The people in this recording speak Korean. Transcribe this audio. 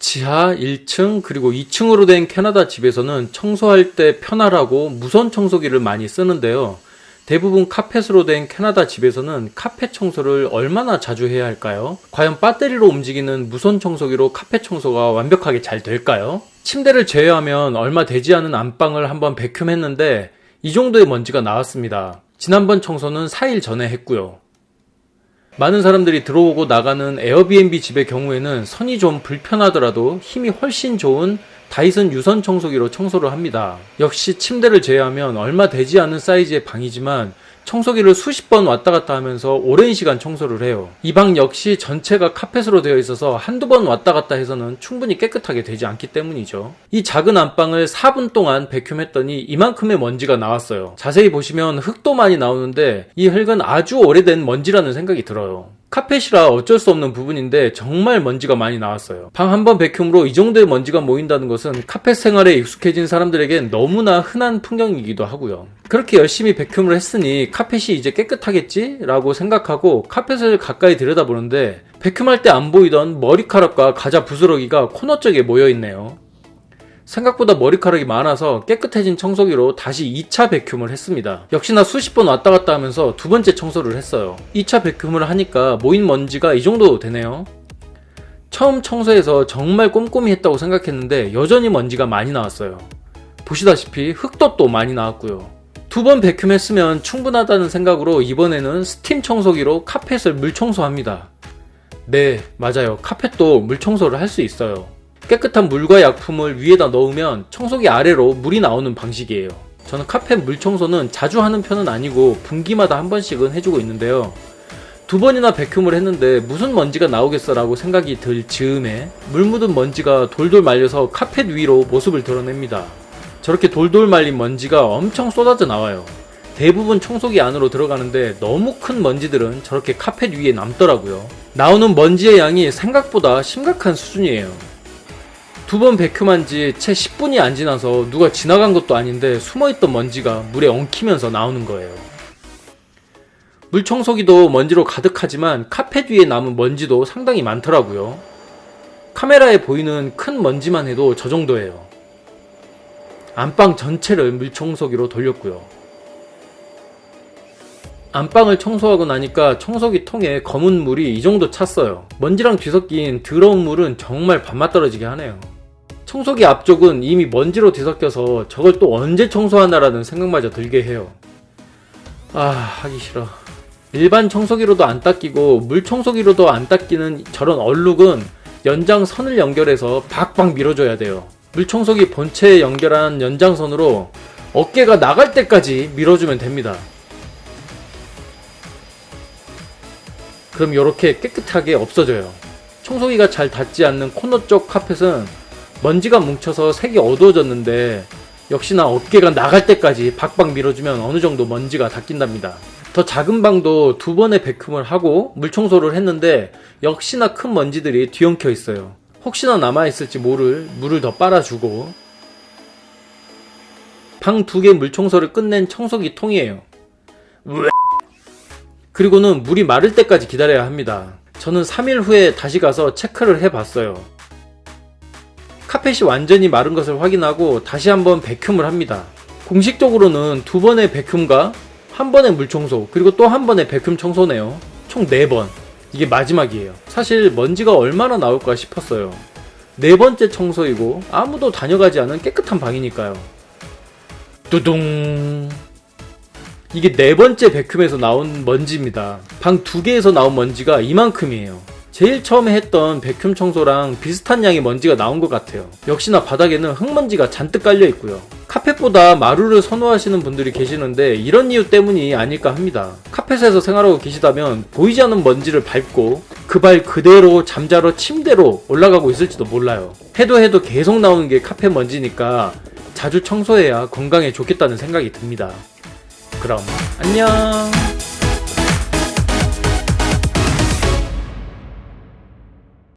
지하 1층 그리고 2층으로 된 캐나다 집에서는 청소할 때 편하라고 무선 청소기를 많이 쓰는데요. 대부분 카펫으로 된 캐나다 집에서는 카펫 청소를 얼마나 자주 해야 할까요? 과연 배터리로 움직이는 무선 청소기로 카펫 청소가 완벽하게 잘 될까요? 침대를 제외하면 얼마 되지 않은 안방을 한번 베큐했는데 이 정도의 먼지가 나왔습니다. 지난번 청소는 4일 전에 했고요. 많은 사람들이 들어오고 나가는 에어비앤비 집의 경우에는 선이 좀 불편하더라도 힘이 훨씬 좋은 다이슨 유선 청소기로 청소를 합니다. 역시 침대를 제외하면 얼마 되지 않은 사이즈의 방이지만 청소기를 수십 번 왔다 갔다 하면서 오랜 시간 청소를 해요. 이 방 역시 전체가 카펫으로 되어 있어서 한두 번 왔다 갔다 해서는 충분히 깨끗하게 되지 않기 때문이죠. 이 작은 안방을 4분 동안 베큐했더니 이만큼의 먼지가 나왔어요. 자세히 보시면 흙도 많이 나오는데 이 흙은 아주 오래된 먼지라는 생각이 들어요. 카펫이라 어쩔 수 없는 부분인데 정말 먼지가 많이 나왔어요. 방 한번 베큐으로 이 정도의 먼지가 모인다는 것은 카펫 생활에 익숙해진 사람들에겐 너무나 흔한 풍경이기도 하고요. 그렇게 열심히 베큐을 했으니 카펫이 이제 깨끗하겠지? 라고 생각하고 카펫을 가까이 들여다보는데 베큐할 때 안 보이던 머리카락과 가자 부스러기가 코너 쪽에 모여 있네요. 생각보다 머리카락이 많아서 깨끗해진 청소기로 다시 2차 베큐을 했습니다. 역시나 수십 번 왔다 갔다 하면서 두 번째 청소를 했어요. 2차 베큐을 하니까 모인 먼지가 이 정도 되네요. 처음 청소해서 정말 꼼꼼히 했다고 생각했는데 여전히 먼지가 많이 나왔어요. 보시다시피 흙도 또 많이 나왔고요. 두번 베큐했으면 충분하다는 생각으로 이번에는 스팀 청소기로 카펫을 물 청소합니다. 네, 맞아요. 카펫도 물 청소를 할 수 있어요. 깨끗한 물과 약품을 위에다 넣으면 청소기 아래로 물이 나오는 방식이에요. 저는 카펫 물 청소는 자주 하는 편은 아니고 분기마다 한 번씩은 해주고 있는데요. 두 번이나 베큐을 했는데 무슨 먼지가 나오겠어라고 생각이 들 즈음에 물 묻은 먼지가 돌돌 말려서 카펫 위로 모습을 드러냅니다. 저렇게 돌돌 말린 먼지가 엄청 쏟아져 나와요. 대부분 청소기 안으로 들어가는데 너무 큰 먼지들은 저렇게 카펫 위에 남더라고요. 나오는 먼지의 양이 생각보다 심각한 수준이에요. 두번 베큐만 지 채 10분이 안 지나서 누가 지나간 것도 아닌데 숨어있던 먼지가 물에 엉키면서 나오는 거예요. 물 청소기도 먼지로 가득하지만 카펫 위에 남은 먼지도 상당히 많더라고요. 카메라에 보이는 큰 먼지만 해도 저 정도예요. 안방 전체를 물 청소기로 돌렸고요. 안방을 청소하고 나니까 청소기 통에 검은 물이 이 정도 찼어요. 먼지랑 뒤섞인 더러운 물은 정말 밥맛 떨어지게 하네요. 청소기 앞쪽은 이미 먼지로 뒤섞여서 저걸 또 언제 청소하나라는 생각마저 들게 해요. 아, 하기 싫어. 일반 청소기로도 안 닦이고 물 청소기로도 안 닦이는 저런 얼룩은 연장 선을 연결해서 박박 밀어줘야 돼요. 물 청소기 본체에 연결한 연장선으로 어깨가 나갈 때까지 밀어주면 됩니다. 그럼 이렇게 깨끗하게 없어져요. 청소기가 잘 닿지 않는 코너 쪽 카펫은 먼지가 뭉쳐서 색이 어두워졌는데 역시나 어깨가 나갈 때까지 박박 밀어주면 어느 정도 먼지가 닦인답니다. 더 작은 방도 두 번의 베큐을 하고 물 청소를 했는데 역시나 큰 먼지들이 뒤엉켜 있어요. 혹시나 남아있을지 모를 물을 더 빨아주고 방 두 개 물 청소를 끝낸 청소기 통이에요. 그리고는 물이 마를 때까지 기다려야 합니다. 저는 3일 후에 다시 가서 체크를 해봤어요. 카펫이 완전히 마른 것을 확인하고 다시 한번 베큐을 합니다. 공식적으로는 두 번의 베큐과 한 번의 물 청소, 그리고 또 한 번의 베큐 청소네요. 총 4번. 이게 마지막이에요. 사실 먼지가 얼마나 나올까 싶었어요. 네 번째 청소이고 아무도 다녀가지 않은 깨끗한 방이니까요. 뚜둥. 이게 네 번째 베큐에서 나온 먼지입니다. 방 두 개에서 나온 먼지가 이만큼이에요. 제일 처음에 했던 베큐 청소랑 비슷한 양의 먼지가 나온 것 같아요. 역시나 바닥에는 흙먼지가 잔뜩 깔려 있고요. 카펫보다 마루를 선호하시는 분들이 계시는데 이런 이유 때문이 아닐까 합니다. 카펫에서 생활하고 계시다면 보이지 않는 먼지를 밟고 그 발 그대로 잠자러 침대로 올라가고 있을지도 몰라요. 해도 해도 계속 나오는 게 카펫 먼지니까 자주 청소해야 건강에 좋겠다는 생각이 듭니다. 그럼 안녕.